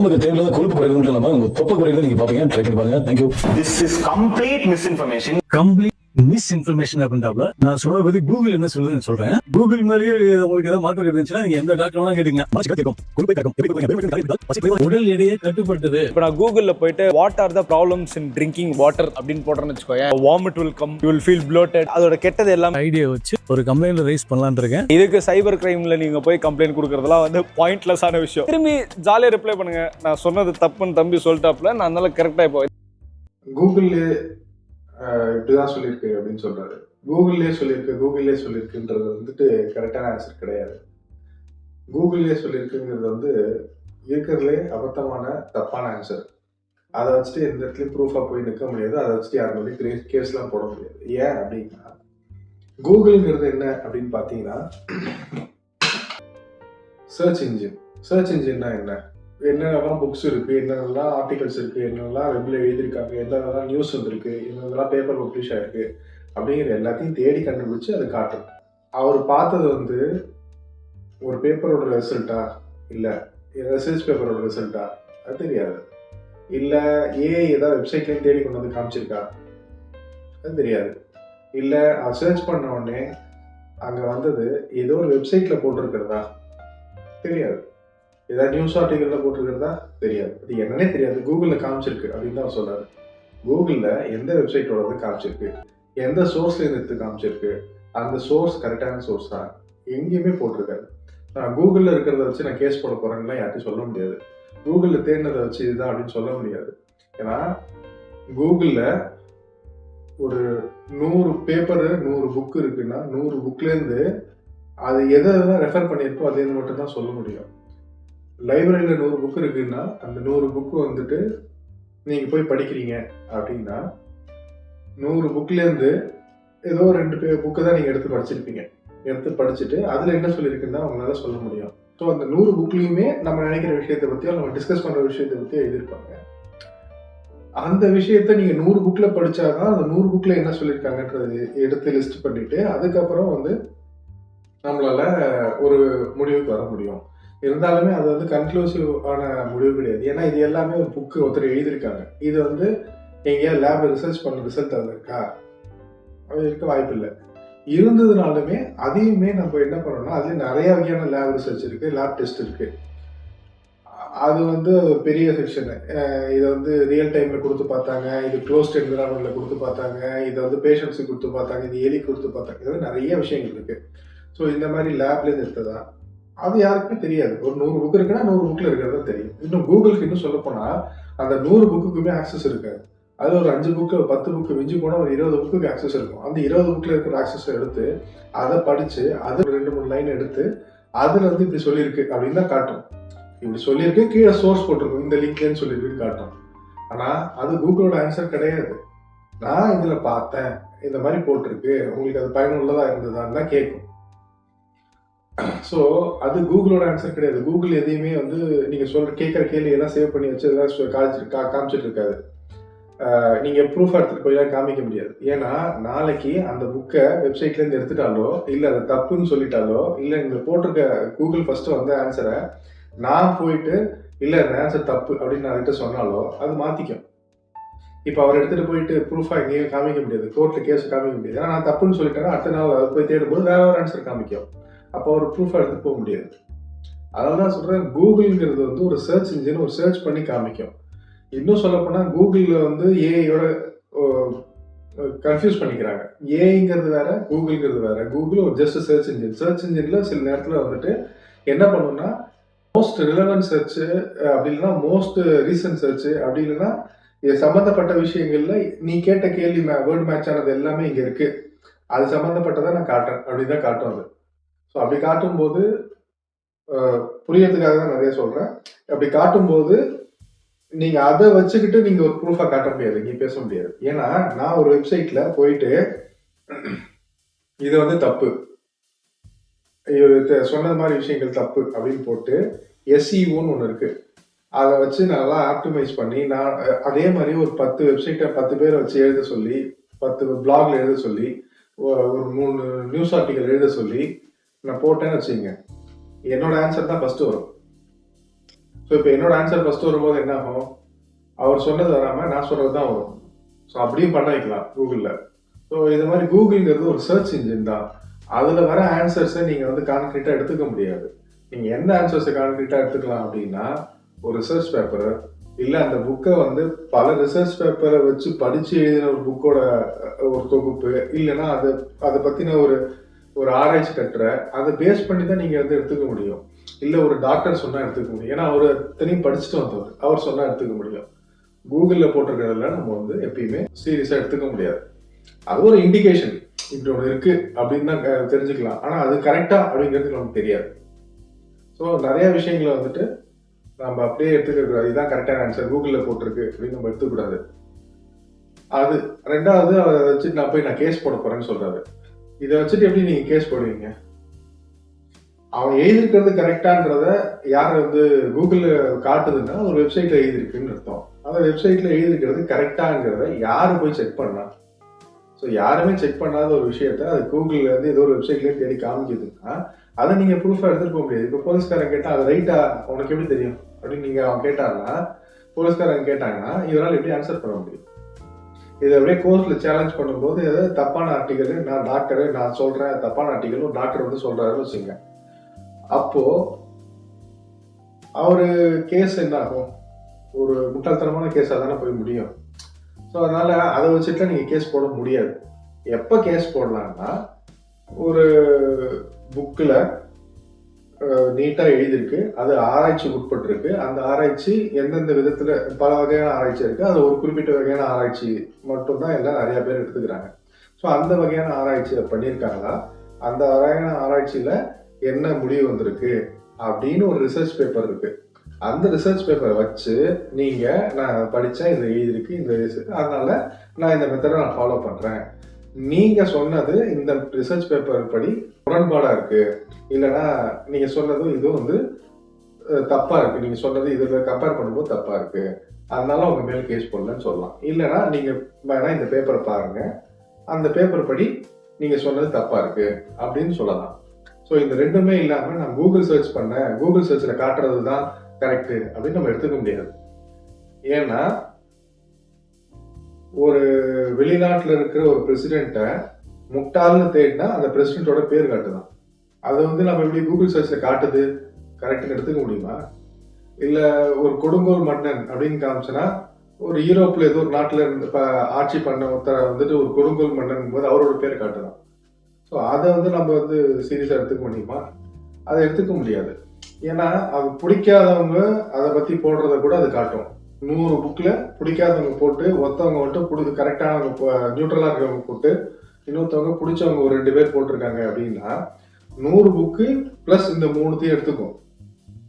உங்களுக்கு தேவையில்லாத கொழுப்பு குறைகிறது இல்லாம உங்க தொப்பை நீங்க பாப்பீங்க ட்ரை பண்ணி பாருங்க thank you This is complete misinformation. Complete misinformation அப்படின்றாப்ல நான் சொல்றத பத்தி கூகுள் என்ன சொல்லுதுன்னு சொல்றேன். கூகுள் மாதிரியே உங்களுக்கு ஏதாவது மாற்றம் இருந்துச்சுன்னா நீங்க எந்த டாக்டர் வேணா கேட்டீங்க. உடல் எடையை கட்டுப்படுத்துது இப்போ நான் கூகுளில் போயிட்டு what are the problems in drinking water அப்படின்னு போட்டேன்னு வச்சுக்கோங்க vomit will come you will feel bloated. அதோட கெட்டது எல்லாம் ஐடியா வச்சு ஒரு கம்ப்ளைண்ட் ரைஸ் பண்ணலாம்னு இருக்கேன். இதுக்கு சைபர் கிரைம்ல நீங்க போய் கம்ப்ளைண்ட் கொடுக்கறதெல்லாம் வந்து பாயிண்ட்லெஸ்ஸான விஷயம். திரும்பி ஜாலியாக ரிப்ளை பண்ணுங்க. நான் சொன்னது தப்புன்னு தம்பி சொல்லிட்டாப்ல நான் அதனால கரெக்டாக இப்போ கூகுள் இப்படிதான் சொல்லியிருக்கு அப்படின்னு சொல்றாரு. கூகுள்லேயே சொல்லியிருக்கு கூகுள்லேயே சொல்லியிருக்குன்றது வந்துட்டு கரெக்டான ஆன்சர் கிடையாது. கூகுள்லேயே சொல்லியிருக்குங்கிறது வந்து இருக்கிறதுலே அபத்தமான தப்பான ஆன்சர் அதை வச்சுட்டு எந்த இடத்துலையும் ப்ரூஃபாக போய் நிற்க முடியாது. அதை வச்சுட்டு யார் மேலேயும் கேஸ்லாம் போட முடியாது. ஏன் அப்படின்னா கூகுள்ங்கிறது என்ன அப்படின்னு பார்த்தீங்கன்னா சர்ச் இன்ஜின் சர்ச் இன்ஜின்னா என்ன? என்னென்னலாம் புக்ஸ் இருக்குது என்னென்னலாம் ஆர்டிகல்ஸ் இருக்குது என்னென்னலாம் வெப்பில் எழுதியிருக்காங்க என்னென்னலாம் நியூஸ் வந்திருக்கு என்னென்னலாம் பேப்பர் பப்ளிஷ் ஆகிருக்கு அப்படிங்கிற எல்லாத்தையும் தேடி கண்டுபிடிச்சு அதை காட்டும். அவர் பார்த்தது வந்து ஒரு பேப்பரோட ரிசல்ட்டா இல்லை. ரிசர்ச் பேப்பரோட ரிசல்ட்டா அது தெரியாது. இல்லை ஏஐ ஏதாவது வெப்சைட்லேயும் தேடி கொண்டு வந்து காமிச்சிருக்கா? அது தெரியாது. இல்லை அவர் சர்ச் பண்ண உடனே அங்கே வந்தது ஏதோ ஒரு வெப்சைட்டில் போட்டிருக்கிறதா? தெரியாது. ஏதாவது நியூஸ் ஆர்டிகலில் போட்டிருக்கிறதா? தெரியாது. அது என்னன்னே தெரியாது. கூகுளில் காமிச்சிருக்கு அப்படின்னு தான் அவர் கூகுளில் எந்த வெப்சைட்டோட காமிச்சிருக்கு? எந்த சோர்ஸ்ல எடுத்து காமிச்சிருக்கு? அந்த சோர்ஸ் கரெக்டான சோர்ஸா எங்கேயுமே போட்டிருக்காரு நான் கூகுளில் இருக்கிறத வச்சு நான் கேஸ் போட போறேன்னா யார்ட்டும் சொல்ல முடியாது. கூகுளில் தேடினதை வச்சு இதுதான் அப்படின்னு சொல்ல முடியாது. ஏன்னா கூகுளில் ஒரு நூறு பேப்பரு நூறு புக்கு இருக்குன்னா நூறு புக்லேருந்து அது எதை எதெல்லாம் ரெஃபர் பண்ணியிருக்கோ அதே மட்டும் தான் சொல்ல முடியும். லைப்ரரியில் நூறு புக் இருக்குன்னா அந்த நூறு புக்கு வந்துட்டு நீங்கள் போய் படிக்கிறீங்க அப்படின்னா நூறு புக்லேருந்து ஏதோ ரெண்டு பே புக்கை தான் நீங்கள் எடுத்து படிச்சிருப்பீங்க. எடுத்து படிச்சுட்டு அதில் என்ன சொல்லியிருக்குன்னு அவங்களால சொல்ல முடியும். ஸோ அந்த நூறு புக்லேயுமே நம்ம நினைக்கிற விஷயத்தை பற்றியோ நம்ம டிஸ்கஸ் பண்ணுற விஷயத்தை பற்றியோ எழுதியிருப்பாங்க. அந்த விஷயத்த நீங்கள் நூறு புக்கில் படிச்சாதான் அந்த நூறு புக்கில் என்ன சொல்லியிருக்காங்கன்றது எடுத்து லிஸ்ட் பண்ணிவிட்டு அதுக்கப்புறம் வந்து நம்மளால ஒரு முடிவுக்கு வர முடியும். இருந்தாலுமே அது வந்து கன்க்ளூசிவ் ஆன முடிவு கிடையாது. ஏன்னா இது எல்லாமே ஒரு புக்கு ஒருத்தர் எழுதியிருக்காங்க. இது வந்து எங்கேயாவது லேப் ரிசர்ச் பண்ண ரிசல்ட் வந்திருக்கா? அது இருக்க வாய்ப்பு இல்லை. இருந்ததுனாலுமே அதையுமே நம்ம என்ன பண்ணோம்னா அதுலேயும் நிறைய வகையான லேப் ரிசர்ச் இருக்கு லேப் டெஸ்ட் இருக்கு. அது வந்து பெரிய செக்ஷனு இதை வந்து ரியல் டைமில் கொடுத்து பார்த்தாங்க இது க்ளோஸ்ட் என்விரான்மெண்ட்டில் கொடுத்து பார்த்தாங்க இதை வந்து பேஷண்ட்ஸுக்கு கொடுத்து பார்த்தாங்க இது எலி கொடுத்து பார்த்தாங்க. இது நிறைய விஷயங்கள் இருக்குது ஸோ இந்த மாதிரி லேப்லேருந்து எடுத்ததான் அது யாருக்குமே தெரியாது. ஒரு நூறு புக் இருக்குன்னா நூறு புக்கில் இருக்கிறதா தெரியும். இன்னும் கூகுளுக்கு இன்னும் சொல்ல போனால் அந்த நூறு புக்குக்குமே ஆக்சஸ் இருக்காது. அது ஒரு அஞ்சு புக்கு பத்து புக்கு மிஞ்சி போனால் ஒரு இருபது புக்குக்கு ஆக்சஸ் இருக்கும். அந்த இருபது புக்கில் இருக்கிற ஆக்சஸ் எடுத்து அதை படித்து அது ரெண்டு மூணு லைன் எடுத்து அதில் வந்து இப்படி சொல்லியிருக்கு அப்படின்னு தான் காட்டும். இப்படி சொல்லியிருக்கு கீழே சோர்ஸ் போட்டிருக்கும். இந்த லிங்க்லேன்னு சொல்லியிருக்குன்னு காட்டும். ஆனால் அது கூகுளோட ஆன்சர் கிடையாது. நான் இதில் பார்த்தேன். இந்த மாதிரி போட்டிருக்கு. உங்களுக்கு அது பயனுள்ளதாக இருந்ததான்னு தான் கேட்கும். ஸோ அது கூகுளோட ஆன்சர் கிடையாது. கூகுள் எதையுமே வந்து நீங்கள் சொல்கிற கேட்குற கேள்வி எல்லாம் சேவ் பண்ணி வச்சு எதாவது காய்ச்சி கா காமிச்சிட்டு இருக்காது. நீங்கள் ப்ரூஃப் எடுத்துகிட்டு போய் காமிக்க முடியாது. ஏன்னா நாளைக்கு அந்த புக்கை வெப்சைட்லேருந்து எடுத்துட்டாலோ இல்லை அது தப்புன்னு சொல்லிட்டாலோ இல்லை நீங்கள் போட்டிருக்க கூகுள் ஃபஸ்ட்டு வந்த ஆன்சரை நான் போயிட்டு இல்லை இந்த ஆன்சர் தப்பு அப்படின்னு நான் கிட்ட சொன்னாலோ அது மாற்றிக்கும் இப்போ அவர் எடுத்துகிட்டு போயிட்டு ப்ரூஃபாக எங்கேயும் காமிக்க முடியாது. கோர்ட்டில் கேஸ் காமிக்க முடியாது. ஏன்னா நான் தப்புன்னு சொல்லிட்டேன்னா அடுத்த நாள் அவர் போய் தேடும்போது வேற ஒரு ஆன்சர் காமிக்கும். அப்போ ஒரு ப்ரூஃப் எடுத்து போக முடியாது. அதனால தான் சொல்கிறேன் கூகுள்ங்கிறது வந்து ஒரு சர்ச் இன்ஜின் ஒரு சர்ச் பண்ணி காமிக்கும். இன்னும் சொல்லப்போனால் கூகுளில் வந்து ஏஐயோட கன்ஃபியூஸ் பண்ணிக்கிறாங்க. ஏஐங்கிறது வேற கூகுள்ங்கிறது வேற. கூகுள் ஒரு ஜஸ்ட் சர்ச் இன்ஜின் சர்ச் இன்ஜினில் சில நேரத்தில் வந்துட்டு என்ன பண்ணுன்னா மோஸ்ட் ரிலவன்ட் சர்ச் அப்படி இல்லைன்னா மோஸ்ட் ரீசன்ட் சர்ச்சு அப்படி இல்லைன்னா இது சம்மந்தப்பட்ட விஷயங்கள்ல நீ கேட்ட கேள்வி வேர்ட் மேட்ச் ஆனது எல்லாமே இங்கே இருக்கு. அது சம்மந்தப்பட்டதை நான் காட்டுறேன். அப்படின்னு தான் காட்டும் அது. ஸோ அப்படி காட்டும்போது புரியறதுக்காக தான் நிறைய சொல்கிறேன் அப்படி காட்டும்போது நீங்கள் அதை வச்சுக்கிட்டு நீங்கள் ஒரு ப்ரூஃபாக காட்ட முடியாது நீங்கள் பேச முடியாது. ஏன்னா நான் ஒரு வெப்சைட்டில் போயிட்டு இது வந்து தப்பு. சொன்னது மாதிரி விஷயங்கள் தப்பு அப்படின்னு போட்டு எஸ்இஓன்னு ஒன்று இருக்குது அதை வச்சு நல்லா ஆப்டிமைஸ் பண்ணி நான் அதே மாதிரி ஒரு பத்து வெப்சைட்டை பத்து பேரை வச்சு எழுத சொல்லி பத்து பிளாக்ல எழுத சொல்லி ஒரு மூணு நியூஸ் ஆர்டிக்கல் எழுத சொல்லி நான் போட்டேன்னு வச்சுங்க என்னோட ஆன்சர் தான் ஃபஸ்ட்டு வரும். ஸோ இப்போ என்னோட ஆன்சர் ஃபஸ்ட்டு வரும்போது என்ன ஆகும்? அவர் சொன்னது வராமல் நான் சொல்கிறது தான் வரும். ஸோ அப்படியும் பண்ண வைக்கலாம் கூகுளில் ஸோ இது மாதிரி கூகுள்ங்கிறது ஒரு சர்ச் இன்ஜின் தான். அதில் வர ஆன்சர்ஸை நீங்கள் வந்து கான்க்ரீட்டாக எடுத்துக்க முடியாது. நீங்கள் எந்த ஆன்சர்ஸை கான்க்ரீட்டாக எடுத்துக்கலாம் அப்படின்னா ஒரு ரிசர்ச் பேப்பர் இல்லை அந்த புக்கை வந்து பல ரிசர்ச் பேப்பரை வச்சு படித்து எழுதின ஒரு புக்கோட ஒரு தொகுப்பு இல்லைன்னா அதை அதை பற்றின ஒரு ஒரு ஆராய்ச்சி கட்டுற அதை பேஸ் பண்ணி தான் நீங்கள் வந்து எடுத்துக்க முடியும். இல்லை ஒரு டாக்டர் சொன்னால் எடுத்துக்க முடியும். ஏன்னா அவர் தனியும் படிச்சுட்டு வந்தவர். அவர் சொன்னால் எடுத்துக்க முடியும். கூகுளில் போட்டிருக்கிறதெல்லாம் நம்ம வந்து எப்பயுமே சீரியஸாக எடுத்துக்க முடியாது. அது ஒரு இண்டிகேஷன் இப்படி ஒன்று இருக்குது அப்படின்னு தான் தெரிஞ்சுக்கலாம். ஆனால் அது கரெக்டாக அப்படிங்கிறது நமக்கு தெரியாது. ஸோ நிறைய விஷயங்களை வந்துட்டு நம்ம அப்படியே எடுத்துக்க கூடாது இதுதான் கரெக்டான ஆன்சர் கூகுளில் போட்டிருக்கு அப்படின்னு நம்ம எடுத்துக்கூடாது அது ரெண்டாவது அதை வச்சு நான் போய் நான் கேஸ் போட போகிறேன்னு சொல்கிறாரு இதை வச்சுட்டு எப்படி நீங்க கேஸ் போடுவீங்க? அவன் எழுதியிருக்கிறது கரெக்டான்றத யார் வந்து கூகுள்ல காட்டுதுன்னா ஒரு வெப்சைட்ல எழுதியிருக்குன்னு அர்த்தம். அந்த வெப்சைட்ல எழுதியிருக்கிறது கரெக்டாங்கிறத யாரு போய் செக் பண்ணா? ஸோ யாருமே செக் பண்ணாத ஒரு விஷயத்த அது கூகுள்ல இருந்து ஏதோ ஒரு வெப்சைட்லேயே தேடி காமிக்குதுன்னா அதை நீங்க ப்ரூஃபா எடுத்துட்டு போக முடியாது. இப்போ போலீஸ்காரன் கேட்டா அது ரைட்டா உனக்கு எப்படி தெரியும்? அப்படின்னு நீங்க அவன் கேட்டாங்கன்னா போலீஸ்காரன் கேட்டாங்கன்னா இவரால் எப்படி ஆன்சர் பண்ண முடியும்? இதை அப்படியே கோர்ட்ல சேலஞ்ச் பண்ணும்போது ஏதாவது தப்பான ஆர்டிகல் நான் டாக்டரு நான் சொல்றேன் தப்பான ஆர்டிகல் டாக்டர் வந்து சொல்றாருன்னு வச்சுங்க அப்போ அவரு கேஸ் என்ன ஆகும்? ஒரு முட்டாள்தனமான கேஸாக தானே போய் முடியும். ஸோ அதனால அதை வச்சுட்டு நீங்கள் கேஸ் போட முடியாது. எப்போ கேஸ் போடலான்னா ஒரு புக்கில் நீட்டாக எழுதியிருக்கு. அது ஆராய்ச்சி உட்பட்டிருக்கு அந்த ஆராய்ச்சி எந்தெந்த விதத்தில் பல வகையான ஆராய்ச்சி இருக்குது அது ஒரு குறிப்பிட்ட வகையான ஆராய்ச்சி மட்டும்தான் எல்லாம் நிறையா பேர் எடுத்துக்கிறாங்க. ஸோ அந்த வகையான ஆராய்ச்சியை பண்ணியிருக்காங்களா? அந்த வகையான ஆராய்ச்சியில் என்ன முடிவு வந்திருக்கு? அப்படின்னு ஒரு ரிசர்ச் பேப்பர் இருக்குது அந்த ரிசர்ச் பேப்பரை வச்சு நீங்கள் நான் படித்தேன் இதை எழுதியிருக்கு இந்த இது அதனால நான் இந்த மெத்தடை நான் ஃபாலோ பண்ணுறேன் நீங்க சொன்னது இந்த ரிசர்ச் பேப்பர் படி முரண்பாடா இருக்கு. இல்லைன்னா நீங்க சொன்னதும் இதுவும் வந்து தப்பாக தப்பா இருக்கு. நீங்க சொன்னது இதுல கம்பேர் பண்ணும்போது தப்பா இருக்கு. அதனால உங்க மேல கேஸ் போடலன்னு சொல்லலாம். இல்லைன்னா நீங்க வேணா இந்த பேப்பரை பாருங்க. அந்த பேப்பர் படி நீங்க சொன்னது தப்பா இருக்கு அப்படின்னு சொல்லலாம். ஸோ இந்த ரெண்டுமே இல்லாம நான் கூகுள் சர்ச் பண்ணேன். கூகுள் சர்ச்சில் காட்டுறது தான் கரெக்டு அப்படின்னு நம்ம எடுத்துக்க முடியாது. ஏன்னா ஒரு வெளிநாட்டில் இருக்கிற ஒரு பிரசிடென்ட்டை முட்டாள்னு தேடினா அந்த பிரசிடென்ட்டோட பேர் காட்டுதான். அதை வந்து நம்ம எப்படி கூகுள் சர்ச்சில் காட்டுது? கரெக்டுன்னு எடுத்துக்க முடியுமா? இல்லை ஒரு கொடுங்கோல் மன்னன் அப்படின்னு காமிச்சோன்னா ஒரு யூரோப்பில் ஏதோ ஒரு நாட்டில் இருந்து இப்போ ஆட்சி பண்ண ஒருத்தரை வந்துட்டு ஒரு கொடுங்கோல் மன்னன் போது அவரோட பேர் காட்டுதான். ஸோ அதை வந்து நம்ம வந்து சீரியஸாக எடுத்துக்க முடியுமா? அதை எடுத்துக்க முடியாது. ஏன்னா அது பிடிக்காதவங்க அதை பற்றி போடுறத கூட அது காட்டும். நூறு புக்கில் பிடிக்காதவங்க போட்டு ஒருத்தவங்க மட்டும் பிடி கரெக்டானவங்க நியூட்ரலாக இருக்கிறவங்க போட்டு இன்னொருத்தவங்க பிடிச்சவங்க ஒரு ரெண்டு பேர் போட்டிருக்காங்க அப்படின்னா நூறு புக்கு ப்ளஸ் இந்த மூணுத்தையும் எடுத்துக்கும்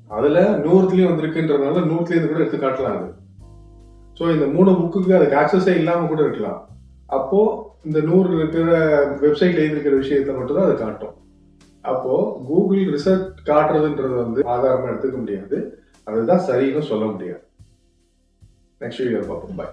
அதில் நூறுத்துலேயும் வந்திருக்குன்றதுனால நூறுத்துலேருந்து கூட எடுத்து காட்டலாம் அது. ஸோ இந்த மூணு புக்குக்கு அதுக்கு ஆக்சஸே இல்லாமல் கூட இருக்கலாம். அப்போது இந்த நூறு இருக்கிற வெப்சைட்ல இருக்கிற விஷயத்தை மட்டும்தான் அது காட்டும். அப்போது கூகுள் ரிசர்ச் காட்டுறதுன்றது வந்து ஆதாரமாக எடுத்துக்க முடியாது. அதுதான் சரின்னு சொல்ல முடியாது. Make sure you have a bubble. Bye.